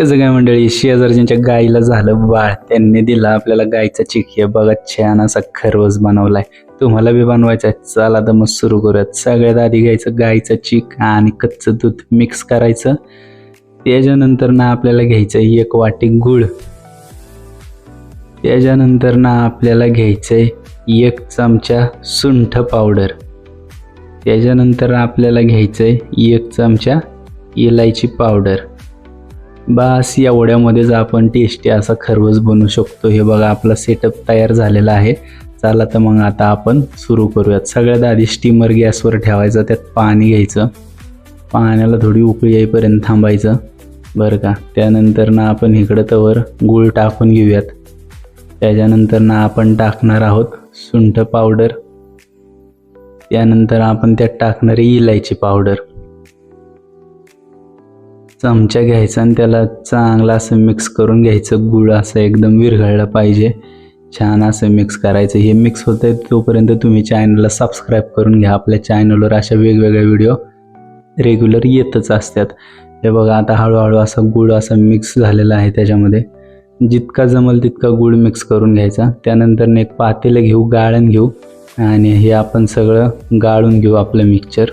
कसं काय मंडळी. शेजारच्या गाईला झालं बाळ. त्यांनी दिला आपल्याला गायचा चिक बघा छान असा खरवस बनवलाय. तुम्हाला बी बनवायचा आहे. चला तर मग सुरू करूयात. सगळ्यात आधी घ्यायचं गाईचं चिक आणि कच्चं दूध मिक्स करायचं. त्याच्यानंतर ना आपल्याला घ्यायचं एक वाटी गुळ. त्याच्यानंतर ना आपल्याला घ्यायचंय एक चमचा सुंठ पावडर. त्याच्यानंतर आपल्याला घ्यायचंय एक चमचा इलायची पावडर. बस एवढ्यामध्येच आपण टेस्टी असा खरवस बनवू शकतो. हे बघा आपला सेटअप तयार झालेला आहे. चला तर मग आता आपण सुरू करूयात. सगळ्यात आधी स्टीमर गॅसवर ठेवायचं त्यात पाणी घ्यायचं. पाण्याला थोडी उकळी येईपर्यंत थांबायचं. बरं का? त्यानंतर ना आपण इकडं तवर गूळ टाकून घेऊयात. त्याच्यानंतर ना आपण टाकणार आहोत सुंठ पावडर. त्यानंतर आपण त्यात टाकणारी इलायची पावडर. चमचा घ्यायचा आणि त्याला चांगला असं मिक्स करून घ्यायचं. गुळ असं एकदम विरघळलं पाहिजे. छान असं मिक्स करायचं. हे मिक्स होतं आहे तोपर्यंत तुम्ही चॅनलला सबस्क्राईब करून घ्या. आपल्या चॅनलवर अशा वेगवेगळ्या व्हिडिओ रेग्युलर येतच असतात. हे बघा आता हळूहळू असा गुळ असा मिक्स झालेला आहे त्याच्यामध्ये. जितका जमल तितका गुळ मिक्स करून घ्यायचा. त्यानंतर एक पातेलं घेऊ गाळण घेऊ. आणि हे आपण सगळं गाळून घेऊ आपलं मिक्सचर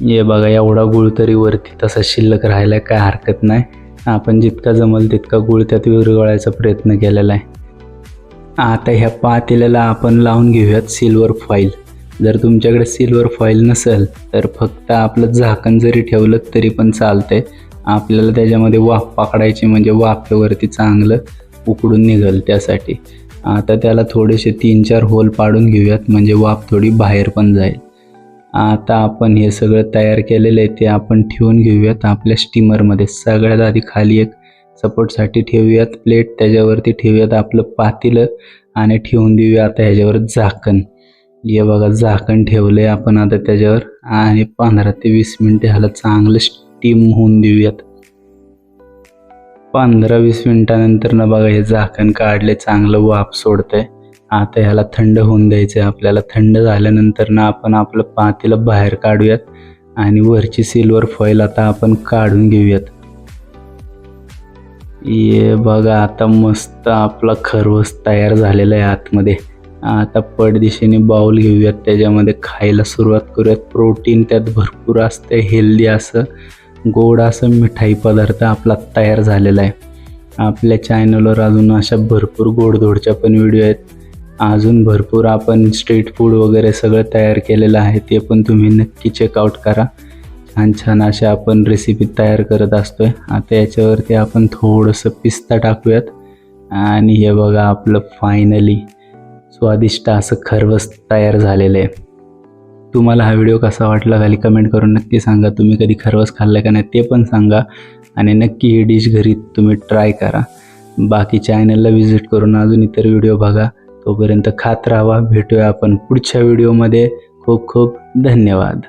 हे बघा एवढा गुळ तरी वरती तसा शिल्लक राहायला काय हरकत नाही. आपण जितका जमल तितका गुळ त्यात विरघळायचा प्रयत्न केलेला आहे. आता ह्या पातेल्याला आपण लावून घेऊयात सिल्वर फॉईल जर तुमच्याकडे सिल्वर फॉईल नसेल तर फक्त आपलं झाकण जरी ठेवलं तरी पण चालतंय. आपल्याला त्याच्यामध्ये वाफ पकडायची म्हणजे वाफेवरती चांगलं उकडून निघेल त्यासाठी. आता त्याला थोडेसे तीन चार होल पाडून घेऊयात म्हणजे वाफ थोडी बाहेर पण जाईल. आता आपण हे सगळं तयार केलेलं आहे ते आपण ठेवून घेऊयात. आपल्या स्टीमरमध्ये सगळ्यात आधी खाली एक सपोर्टसाठी ठेवूयात प्लेट त्याच्यावरती ठेवूयात आपलं पातेलं आणि ठेवून देऊया आता ह्याच्यावर झाकण. हे बघा झाकण ठेवलं आहे आपण आता त्याच्यावर. आणि पंधरा ते वीस मिनटे ह्याला चांगलं स्टीम होऊन देऊयात. पंधरा वीस मिनटानंतर ना बघा हे झाकण काढले चांगलं वाफ सोडतंय. आता ह्याला थंड होऊन द्यायचं आहे आपल्याला थंड झाल्यानंतर ना आपण आपलं पातेलं बाहेर काढूयात आणि वरची सिल्वर फॉईल आता आपण काढून घेऊयात. ये बघा आता मस्त आपला खरवस तयार झालेला आहे आतमध्ये. आता पडदिशेने बाऊल घेऊयात त्याच्यामध्ये खायला सुरुवात करूयात. प्रोटीन त्यात भरपूर असतं हेल्दी असं गोड असं मिठाई पदार्थ आपला तयार झालेला आहे. आपल्या चॅनलवर अजून अशा भरपूर गोडधोडच्या पण व्हिडिओ आहेत. अजून भरपूर आपण स्ट्रीट फूड वगैरे सगळं तयार केलेलं आहे ते पण तुम्ही नक्की चेकआउट करा. छान छान अशा आपण रेसिपी तयार करत असतोय. आता याच्यावरती आपण थोडंसं पिस्ता टाकूयात. आणि हे बघा आपलं फायनली स्वादिष्ट असं खरवस तयार झालेलं आहे. तुम्हाला हा व्हिडिओ कसा वाटला खाली कमेंट करून नक्की सांगा. तुम्ही कधी खरवस खाल्लं का नाही ते पण सांगा. आणि नक्की ही डिश घरी तुम्ही ट्राय करा. बाकी चॅनलला व्हिजिट करून अजून इतर व्हिडिओ बघा. तोपर्यंत खात राहावा भेटूया आपण पुढच्या व्हिडिओमध्ये खूप खूप धन्यवाद.